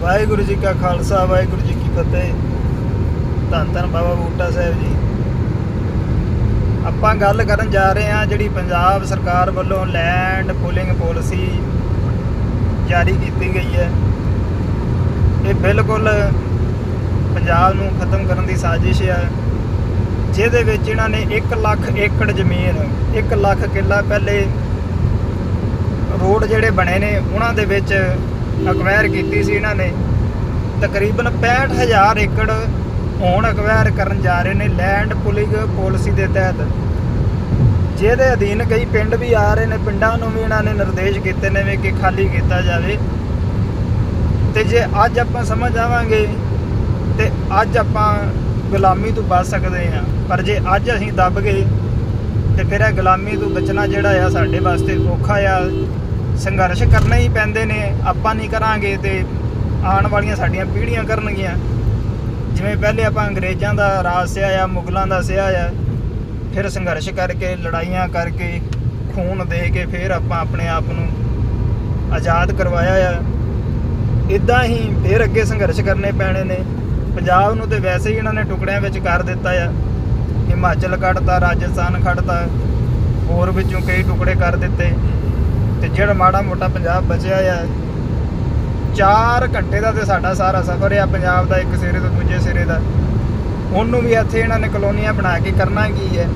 ਵਾਹਿਗੁਰੂ ਜੀ ਕਾ ਖਾਲਸਾ, ਵਾਹਿਗੁਰੂ ਜੀ ਕੀ ਫਤਿਹ। ਧੰਨ ਧੰਨ ਬਾਬਾ ਬੂਟਾ ਸਾਹਿਬ ਜੀ। ਆਪਾਂ ਗੱਲ ਕਰਨ ਜਾ ਰਹੇ ਹਾਂ ਜਿਹੜੀ ਪੰਜਾਬ ਸਰਕਾਰ ਵੱਲੋਂ ਲੈਂਡ ਪੂਲਿੰਗ ਪਾਲਿਸੀ ਜਾਰੀ ਕੀਤੀ ਗਈ ਹੈ। ਇਹ ਬਿਲਕੁਲ ਪੰਜਾਬ ਨੂੰ ਖਤਮ ਕਰਨ ਦੀ ਸਾਜ਼ਿਸ਼ ਹੈ। ਜਿਹਦੇ ਵਿੱਚ ਇਹਨਾਂ ਨੇ 1 ਲੱਖ ਏਕੜ ਜ਼ਮੀਨ 1 ਲੱਖ ਕਿੱਲਾ ਪਹਿਲੇ ਰੋਡ ਜਿਹੜੇ ਬਣੇ ਨੇ, ਉਹਨਾਂ ਦੇ ਵਿੱਚ ਅਕਵਾਇਰ ਕੀਤੀ ਸੀ ਇਹਨਾਂ ਨੇ, ਤਕਰੀਬਨ 65000 ਏਕੜ ਹੁਣ ਅਕਵਾਇਰ ਕਰਨ ਜਾ ਰਹੇ ਨੇ ਲੈਂਡ ਪੁਲਿੰਗ ਪਾਲਿਸੀ ਦੇ ਤਹਿਤ। ਜਿਹਦੇ ਅਧੀਨ ਕਈ ਪਿੰਡ ਵੀ ਆ ਰਹੇ ਨੇ, ਪਿੰਡਾਂ ਨੂੰ ਵੀ ਇਹਨਾਂ ਨੇ ਨਿਰਦੇਸ਼ ਕੀਤੇ ਨੇ ਵੀ ਕਿ ਖਾਲੀ ਕੀਤਾ ਜਾਵੇ। ਤੇ ਜੇ ਅੱਜ ਆਪਾਂ ਸਮਝ ਆਵਾਂਗੇ, ਤੇ ਅੱਜ ਆਪਾਂ ਗੁਲਾਮੀ ਤੋਂ ਬਚ ਸਕਦੇ ਹਾਂ। ਪਰ ਜੇ ਅੱਜ ਅਸੀਂ ਦੱਬ ਗਏ, ਤੇ ਫਿਰ ਇਹ ਗੁਲਾਮੀ ਤੋਂ ਬਚਣਾ ਜਿਹੜਾ ਆ ਸਾਡੇ ਵਾਸਤੇ ਔਖਾ ਆ। ਸੰਘਰਸ਼ ਕਰਨੇ ਹੀ ਪੈਂਦੇ ਨੇ, ਆਪਾਂ ਨਹੀਂ ਕਰਾਂਗੇ ਤੇ ਆਉਣ ਵਾਲੀਆਂ ਸਾਡੀਆਂ ਪੀੜ੍ਹੀਆਂ ਕਰਨਗੀਆਂ। ਜਿਵੇਂ ਪਹਿਲੇ ਆਪਾਂ ਅੰਗਰੇਜ਼ਾਂ ਦਾ ਰਾਜ ਸਿਆ ਆ, ਮੁਗਲਾਂ ਦਾ ਸਿਆ ਆ, ਫਿਰ ਸੰਘਰਸ਼ ਕਰਕੇ, ਲੜਾਈਆਂ ਕਰਕੇ, ਖੂਨ ਦੇ ਕੇ ਫਿਰ ਆਪਾਂ ਆਪਣੇ ਆਪ ਨੂੰ ਆਜ਼ਾਦ ਕਰਵਾਇਆ ਆ। ਇਦਾਂ ਹੀ ਫਿਰ ਅੱਗੇ ਸੰਘਰਸ਼ ਕਰਨੇ ਪੈਣੇ ਨੇ। ਪੰਜਾਬ ਨੂੰ ਤੇ ਵੈਸੇ ਹੀ ਇਹਨਾਂ ਨੇ ਟੁਕੜਿਆਂ ਵਿੱਚ ਕਰ ਦਿੱਤਾ ਆ। ਹਿਮਾਚਲ ਕੱਢਤਾ, ਰਾਜਸਥਾਨ ਕੱਢਤਾ ਹੋਰ ਵਿੱਚੋਂ ਕਈ ਟੁਕੜੇ ਕਰ ਦਿੱਤੇ। ਤੇ ਜਿਹੜਾ ਮਾੜਾ ਮੋਟਾ ਪੰਜਾਬ ਬਚਿਆ ਆ 4 ਘੰਟੇ ਦਾ ਤੇ ਸਾਡਾ ਸਾਰਾ ਸਫ਼ਰ ਆ ਪੰਜਾਬ ਦਾ, ਇੱਕ ਸਿਰੇ ਤੋਂ ਦੂਜੇ ਸਿਰੇ ਦਾ। ਉਹਨੂੰ ਵੀ ਇੱਥੇ ਇਹਨਾਂ ਨੇ ਕਲੋਨੀਆਂ ਬਣਾ ਕੇ ਕਰਨਾ ਕੀ ਹੈ?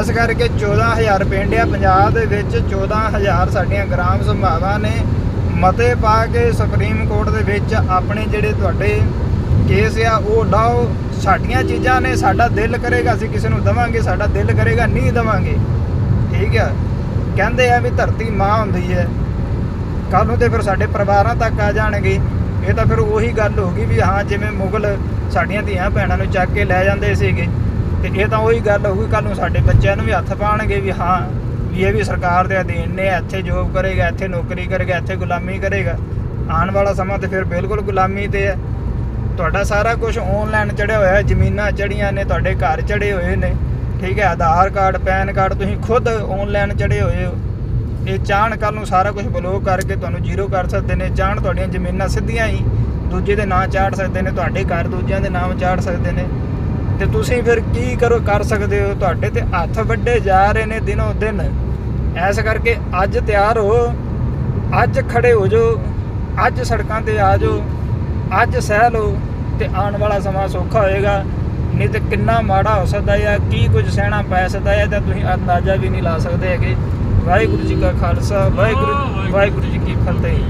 ਇਸ ਕਰਕੇ 14000 ਪਿੰਡ ਆ ਪੰਜਾਬ ਦੇ ਵਿੱਚ 14000 ਸਾਡੀਆਂ ਗ੍ਰਾਮ ਸਭਾਵਾਂ ਨੇ। ਮਤੇ ਪਾ ਕੇ ਸੁਪਰੀਮ ਕੋਰਟ ਦੇ ਵਿੱਚ ਆਪਣੇ ਜਿਹੜੇ ਤੁਹਾਡੇ ਕੇਸ ਆ, ਉਹ ਲਾਓ। ਸਾਡੀਆਂ ਚੀਜ਼ਾਂ ਨੇ, ਸਾਡਾ ਦਿਲ ਕਰੇਗਾ, ਅਸੀਂ ਕਿਸੇ ਨੂੰ ਦਵਾਂਗੇ, ਸਾਡਾ ਦਿਲ ਕਰੇਗਾ, ਨਹੀਂ ਦਵਾਂਗੇ। ਠੀਕ ਆ? ਕਹਿੰਦੇ ਆ ਵੀ ਧਰਤੀ ਮਾਂ ਹੁੰਦੀ ਹੈ। ਕੱਲ ਨੂੰ ਤੇ ਫਿਰ ਸਾਡੇ ਪਰਿਵਾਰਾਂ ਤੱਕ ਆ ਜਾਣਗੇ। ਇਹ ਤਾਂ ਫਿਰ ਉਹੀ ਗੱਲ ਹੋ ਗਈ ਵੀ ਹਾਂ, ਜਿਵੇਂ ਮੁਗਲ ਸਾਡੀਆਂ ਧੀਆਂ ਭੈਣਾਂ ਨੂੰ ਚੱਕ ਕੇ ਲੈ ਜਾਂਦੇ ਸੀਗੇ। ਤੇ ਇਹ ਤਾਂ ਉਹੀ ਗੱਲ ਹੋਊਗੀ ਕੱਲ ਨੂੰ ਸਾਡੇ ਬੱਚਿਆਂ ਨੂੰ ਵੀ ਹੱਥ ਪਾਣਗੇ ਵੀ ਹਾਂ, ਵੀ ਇਹ ਵੀ ਸਰਕਾਰ ਦੇ ਅਧੀਨ ਨੇ, ਇੱਥੇ ਜੋਬ ਕਰੇਗਾ, ਇੱਥੇ ਨੌਕਰੀ ਕਰੇਗਾ, ਇੱਥੇ ਗੁਲਾਮੀ ਕਰੇਗਾ। ਆਉਣ ਵਾਲਾ ਸਮਾਂ ਤੇ ਫਿਰ ਬਿਲਕੁਲ ਗੁਲਾਮੀ ਤੇ ਹੈ। ਤੁਹਾਡਾ ਸਾਰਾ ਕੁਝ ਆਨਲਾਈਨ ਚੜਿਆ ਹੋਇਆ ਹੈ, ਜ਼ਮੀਨਾਂ ਚੜੀਆਂ ਨੇ, ਤੁਹਾਡੇ ਘਰ ਚੜੇ ਹੋਏ ਨੇ। ਠੀਕ ਹੈ, ਆਧਾਰ ਕਾਰਡ, ਪੈਨ ਕਾਰਡ ਤੁਸੀਂ ਖੁਦ ਆਨਲਾਈਨ ਚੜੇ ਹੋਏ ਹੋ। ਇਹ ਚਾਹਣ ਕੱਲ ਨੂੰ ਸਾਰਾ ਕੁਝ ਬਲੌਕ ਕਰਕੇ ਤੁਹਾਨੂੰ ਜ਼ੀਰੋ ਕਰ ਸਕਦੇ ਨੇ ਚਾਹਣ ਤੁਹਾਡੀਆਂ ਜ਼ਮੀਨਾਂ ਸਿੱਧੀਆਂ ਹੀ, ਦੂਜੇ ਦੇ ਨਾਂ ਚਾੜ ਸਕਦੇ ਨੇ, ਤੁਹਾਡੇ ਘਰ ਦੂਜਿਆਂ ਦੇ ਨਾਮ ਚਾੜ ਸਕਦੇ ਨੇ। ਤੇ ਤੁਸੀਂ ਫਿਰ ਕੀ ਕਰੋ, ਕਰ ਸਕਦੇ ਹੋ? ਤੁਹਾਡੇ ਤੇ ਹੱਥ ਵੱਡੇ ਜਾ ਰਹੇ ਨੇ ਦਿਨੋਂ ਦਿਨ। ਐਸ ਕਰਕੇ ਅੱਜ ਤਿਆਰ ਹੋ, ਅੱਜ ਖੜੇ ਹੋ ਜਾਓ, ਅੱਜ ਸੜਕਾਂ ਤੇ ਆ ਜਾਓ, ਅੱਜ ਸਹਿ ਲਓ, ਤੇ ਆਉਣ ਵਾਲਾ ਸਮਾਂ ਸੌਖਾ ਹੋਏਗਾ। ਨਹੀਂ ਤੇ ਕਿੰਨਾ ਮਾੜਾ ਹੋ ਸਕਦਾ ਹੈ ਕੀ ਕੁਝ ਸਹਿਣਾ ਪੈ ਸਕਦਾ ਹੈ ਤਾਂ ਤੁਸੀਂ ਅੰਦਾਜ਼ਾ ਵੀ ਨਹੀਂ ਲਾ ਸਕਦੇ ਹੈਗੇ। ਵਾਹਿਗੁਰੂ ਜੀ ਕਾ ਖਾਲਸਾ ਵਾਹਿਗੁਰੂ ਵਾਹਿਗੁਰੂ ਜੀ ਕੀ ਫਤਿਹ।